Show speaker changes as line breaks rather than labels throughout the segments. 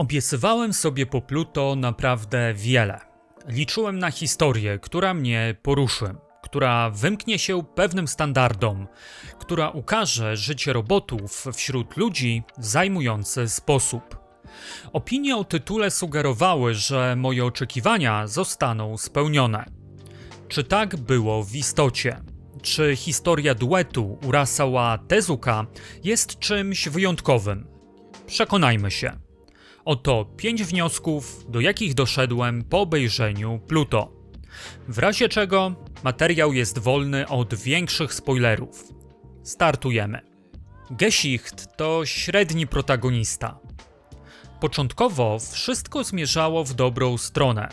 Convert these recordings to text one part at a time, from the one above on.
Obiecywałem sobie po Pluto naprawdę wiele. Liczyłem na historię, która mnie poruszy, która wymknie się pewnym standardom, która ukaże życie robotów wśród ludzi w zajmujący sposób. Opinie o tytule sugerowały, że moje oczekiwania zostaną spełnione. Czy tak było w istocie? Czy historia duetu Urasawa Tezuka jest czymś wyjątkowym? Przekonajmy się. Oto pięć wniosków, do jakich doszedłem po obejrzeniu Pluto. W razie czego materiał jest wolny od większych spoilerów. Startujemy. Gesicht to średni protagonista. Początkowo wszystko zmierzało w dobrą stronę.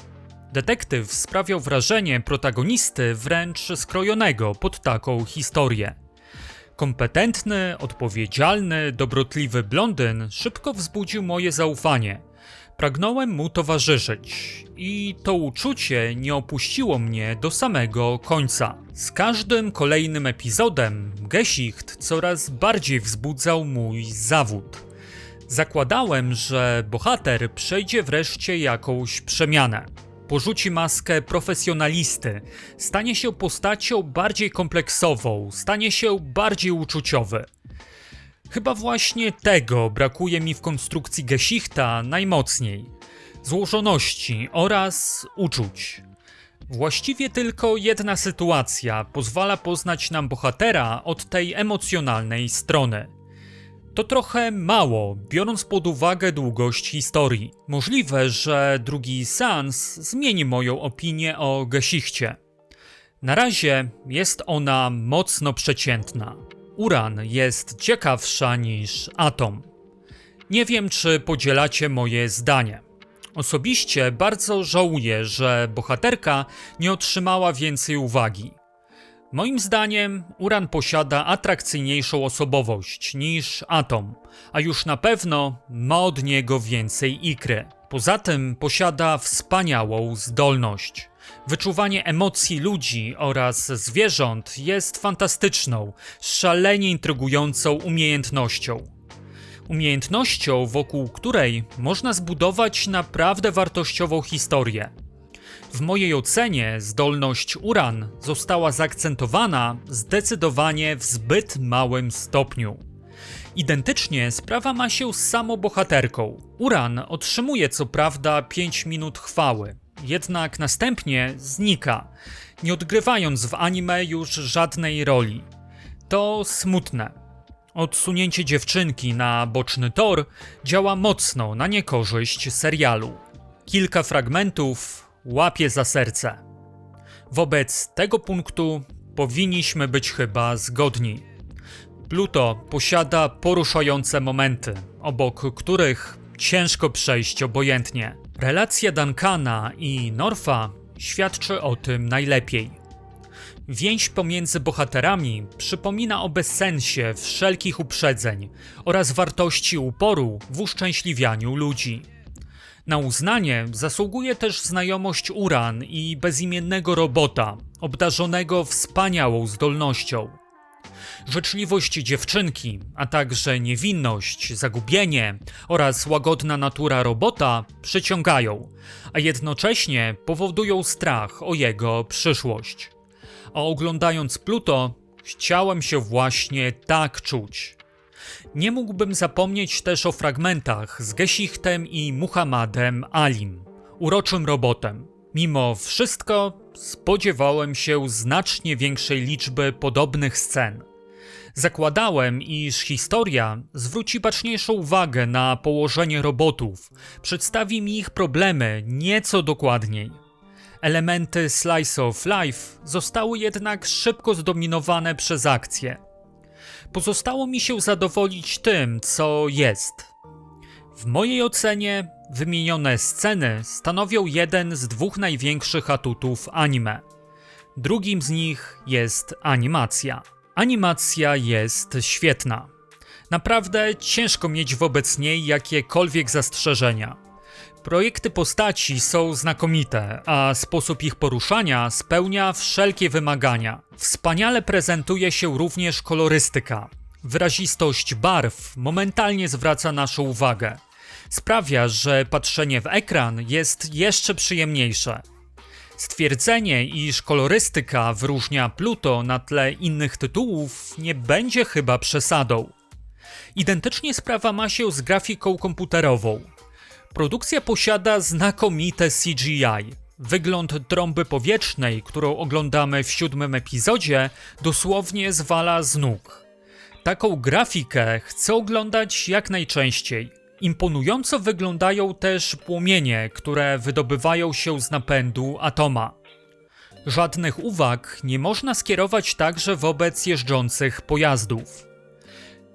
Detektyw sprawiał wrażenie protagonisty wręcz skrojonego pod taką historię. Kompetentny, odpowiedzialny, dobrotliwy blondyn szybko wzbudził moje zaufanie. Pragnąłem mu towarzyszyć i to uczucie nie opuściło mnie do samego końca. Z każdym kolejnym epizodem Gesicht coraz bardziej wzbudzał mój zawód. Zakładałem, że bohater przejdzie wreszcie jakąś przemianę. Porzuci maskę profesjonalisty, stanie się postacią bardziej kompleksową, stanie się bardziej uczuciowy. Chyba właśnie tego brakuje mi w konstrukcji Gesichta najmocniej złożoności oraz uczuć. Właściwie tylko jedna sytuacja pozwala poznać nam bohatera od tej emocjonalnej strony. To trochę mało, biorąc pod uwagę długość historii. Możliwe, że drugi seans zmieni moją opinię o Gesichcie. Na razie jest ona mocno przeciętna. Uran jest ciekawsza niż Atom. Nie wiem, czy podzielacie moje zdanie. Osobiście bardzo żałuję, że bohaterka nie otrzymała więcej uwagi. Moim zdaniem Uran posiada atrakcyjniejszą osobowość niż Atom, a już na pewno ma od niego więcej ikry. Poza tym posiada wspaniałą zdolność. Wyczuwanie emocji ludzi oraz zwierząt jest fantastyczną, szalenie intrygującą umiejętnością. Umiejętnością, wokół której można zbudować naprawdę wartościową historię. W mojej ocenie zdolność Uran została zaakcentowana zdecydowanie w zbyt małym stopniu. Identycznie sprawa ma się z samą bohaterką. Uran otrzymuje co prawda 5 minut chwały, jednak następnie znika, nie odgrywając w anime już żadnej roli. To smutne. Odsunięcie dziewczynki na boczny tor działa mocno na niekorzyść serialu. Kilka fragmentów łapie za serce. Wobec tego punktu powinniśmy być chyba zgodni. Pluto posiada poruszające momenty, obok których ciężko przejść obojętnie. Relacja Duncana i Norfa świadczy o tym najlepiej. Więź pomiędzy bohaterami przypomina o bezsensie wszelkich uprzedzeń oraz wartości uporu w uszczęśliwianiu ludzi. Na uznanie zasługuje też znajomość Uran i bezimiennego robota, obdarzonego wspaniałą zdolnością. Życzliwość dziewczynki, a także niewinność, zagubienie oraz łagodna natura robota przyciągają, a jednocześnie powodują strach o jego przyszłość. A oglądając Pluto, chciałem się właśnie tak czuć. Nie mógłbym zapomnieć też o fragmentach z Gesichtem i Muhammadem Alim, uroczym robotem. Mimo wszystko spodziewałem się znacznie większej liczby podobnych scen. Zakładałem, iż historia zwróci baczniejszą uwagę na położenie robotów, przedstawi mi ich problemy nieco dokładniej. Elementy slice of life zostały jednak szybko zdominowane przez akcję. Pozostało mi się zadowolić tym, co jest. W mojej ocenie wymienione sceny stanowią jeden z dwóch największych atutów anime. Drugim z nich jest animacja. Animacja jest świetna. Naprawdę ciężko mieć wobec niej jakiekolwiek zastrzeżenia. Projekty postaci są znakomite, a sposób ich poruszania spełnia wszelkie wymagania. Wspaniale prezentuje się również kolorystyka. Wyrazistość barw momentalnie zwraca naszą uwagę. sprawia, że patrzenie w ekran jest jeszcze przyjemniejsze. Stwierdzenie, iż kolorystyka wyróżnia Pluto na tle innych tytułów, nie będzie chyba przesadą. Identycznie sprawa ma się z grafiką komputerową. Produkcja posiada znakomite CGI. Wygląd trąby powietrznej, którą oglądamy w siódmym epizodzie, dosłownie zwala z nóg. Taką grafikę chcę oglądać jak najczęściej. Imponująco wyglądają też płomienie, które wydobywają się z napędu atoma. Żadnych uwag nie można skierować także wobec jeżdżących pojazdów.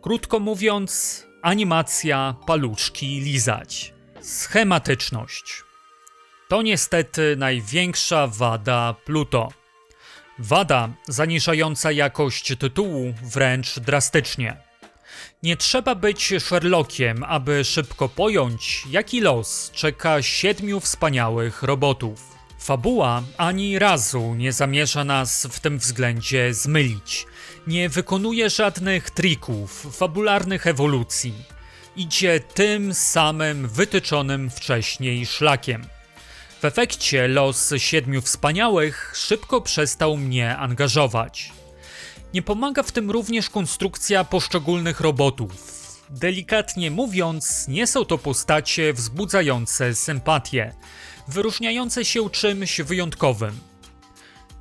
Krótko mówiąc, animacja paluszki lizać. Schematyczność. To niestety największa wada Pluto. Wada zaniżająca jakość tytułu wręcz drastycznie. Nie trzeba być Sherlockiem, aby szybko pojąć, jaki los czeka siedmiu wspaniałych robotów. Fabuła ani razu nie zamierza nas w tym względzie zmylić. Nie wykonuje żadnych trików, fabularnych ewolucji. Idzie tym samym wytyczonym wcześniej szlakiem. W efekcie los siedmiu wspaniałych szybko przestał mnie angażować. Nie pomaga w tym również konstrukcja poszczególnych robotów. Delikatnie mówiąc, nie są to postacie wzbudzające sympatię, wyróżniające się czymś wyjątkowym.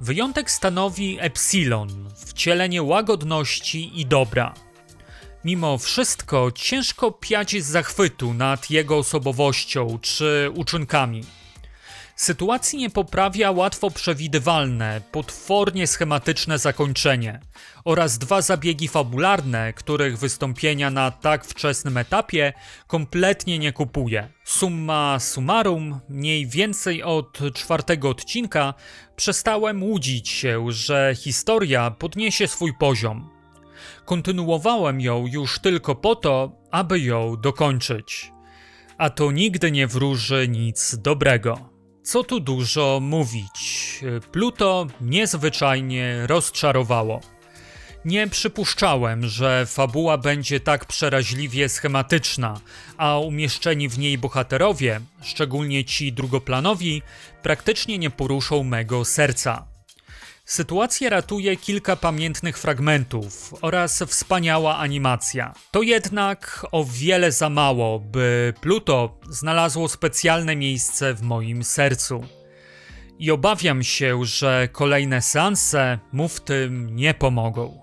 Wyjątek stanowi Epsilon, wcielenie łagodności i dobra. Mimo wszystko ciężko piać z zachwytu nad jego osobowością czy uczynkami. Sytuacji nie poprawia łatwo przewidywalne, potwornie schematyczne zakończenie oraz dwa zabiegi fabularne, których wystąpienia na tak wczesnym etapie kompletnie nie kupuje. Summa summarum, mniej więcej od czwartego odcinka przestałem łudzić się, że historia podniesie swój poziom. Kontynuowałem ją już tylko po to, aby ją dokończyć. A to nigdy nie wróży nic dobrego. Co tu dużo mówić. Pluto niezwyczajnie rozczarowało. Nie przypuszczałem, że fabuła będzie tak przeraźliwie schematyczna, a umieszczeni w niej bohaterowie, szczególnie ci drugoplanowi, praktycznie nie poruszą mego serca. Sytuację ratuje kilka pamiętnych fragmentów oraz wspaniała animacja. To jednak o wiele za mało, by Pluto znalazło specjalne miejsce w moim sercu. I obawiam się, że kolejne seanse mu w tym nie pomogą.